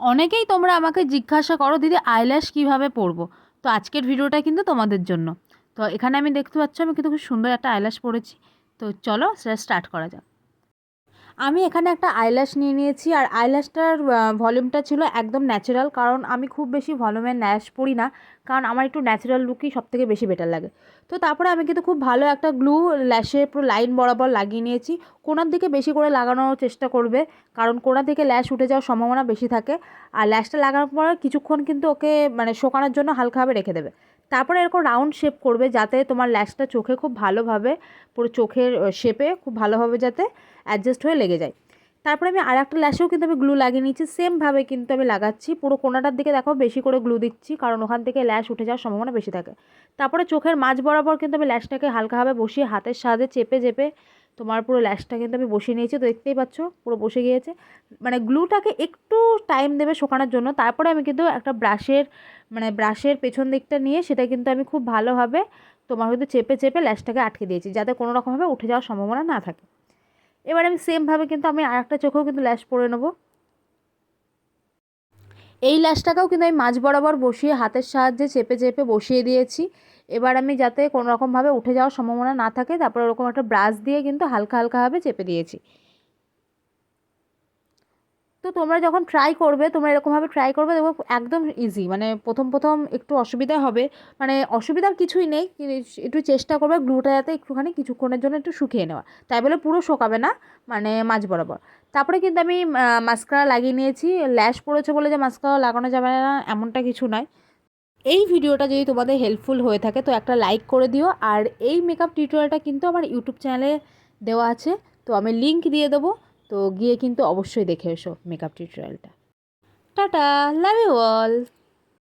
অনেকেই তোমরা আমাকে জিজ্ঞাসা করো, দিদি আইল্যাশ কীভাবে পরবো? তো আজকের ভিডিওটা কিন্তু তোমাদের জন্য। তো এখানে আমি দেখতে পাচ্ছ, আমি কিন্তু খুব সুন্দর একটা আইল্যাশ পরেছি। তো চলো, সেটা স্টার্ট করা যাক। আমি এখানে একটা আইল্যাশ নিয়ে নিয়েছি আর আইল্যাশটার ভলিউমটা ছিল একদম ন্যাচারাল কারণ আমি খুব বেশি ভলিউমের ন্যাশ পরি না। কারণ আমার একটু ন্যাচারাল লুকই সবথেকে বেশি বেটার লাগে। তো তারপরে আমি কিন্তু খুব ভালো একটা গ্লু ল্যাশে পুরো লাইন বরাবর লাগিয়ে নিয়েছি। কোনার দিকে বেশি করে লাগানোর চেষ্টা করবে কারণ কোনার দিকে ল্যাশ উঠে যাওয়ার সম্ভাবনা বেশি থাকে। আর ল্যাশটা লাগানোর পর কিছুক্ষণ কিন্তু ওকে মানে শোকানোর জন্য হালকাভাবে রেখে দেবে। তারপরে এরকম রাউন্ড শেপ করবে যাতে তোমার ল্যাশটা চোখে খুব ভালোভাবে, পুরো চোখের শেপে খুব ভালোভাবে যাতে অ্যাডজাস্ট হয়ে লেগে যায়। তারপরে আমি আর একটা ল্যাশেও কিন্তু আমি গ্লু লাগিয়ে নিচ্ছি সেমভাবে কিন্তু আমি লাগাচ্ছি। পুরো কোনাটার দিকে দেখো বেশি করে গ্লু দিচ্ছি, কারণ ওখান থেকে ল্যাশ উঠে যাওয়ার সম্ভাবনা বেশি থাকে। তারপরে চোখের মাঝ বরাবর কিন্তু আমি ল্যাশটাকে হালকাভাবে বসিয়ে হাতের সাহায্যে চেপে চেপে তোমার পুরো ল্যাশটা কিন্তু আমি বসিয়ে নিয়েছি, তো দেখতেই পাচ্ছ, পুরো বসে গিয়েছে। মানে গ্লুটাকে একটু টাইম দেবে শোকানোর জন্য, তারপরে আমি কিন্তু একটা ব্রাশের মানে ব্রাশের পেছন দিকটা নিয়ে সেটা কিন্তু আমি খুব ভালোভাবে তোমার হয়তো চেপে চেপে ল্যাশটাকে আটকে দিয়েছি, যাতে কোনো রকমভাবে উঠে যাওয়ার সম্ভাবনা না থাকে। এবার আমি সেমভাবে কিন্তু আমি আর একটা চোখেও কিন্তু ল্যাশ পরে নেব। এই ল্যাশটাকেও কিন্তু আমি মাঝ বরাবর বসিয়ে হাতের সাহায্যে চেপে চেপে বসিয়ে দিয়েছি। এবার আমি যাতে কোনো রকমভাবে উঠে যাওয়ার সম্ভাবনা না থাকে, তারপর ওরকম একটা ব্রাশ দিয়ে কিন্তু হালকা হালকাভাবে চেপে দিয়েছি। তো তোমরা যখন ট্রাই করবে, তোমরা এরকমভাবে ট্রাই করবে, দেখো একদম ইজি মানে প্রথম প্রথম একটু অসুবিধা হবে। মানে অসুবিধার কিছুই নেই একটু চেষ্টা করবে গ্লুটা যাতে একটুখানি কিছুক্ষণের জন্য একটু শুকিয়ে নেওয়া তাই বলে পুরো শোকাবে না মানে মাঝ বরাবর। তারপরে কিন্তু আমি মাস্কারা লাগিয়ে নিয়েছি ল্যাশ পড়েছে বলে যে মাস্কারা লাগানো যাবে না, এমনটা কিছু নয়। এই ভিডিওটা যদি তোমাদের হেল্পফুল হয়ে থাকে, তো একটা লাইক করে দিও। আর এই মেকআপ টিউটোরিয়ালটা কিন্তু আমার ইউটিউব চ্যানেলে দেওয়া আছে। তো আমি লিঙ্ক দিয়ে দেবো। তো গিয়ে কিন্তু অবশ্যই দেখে এসো মেকআপ টিউটোরিয়ালটা টাটা! Love you all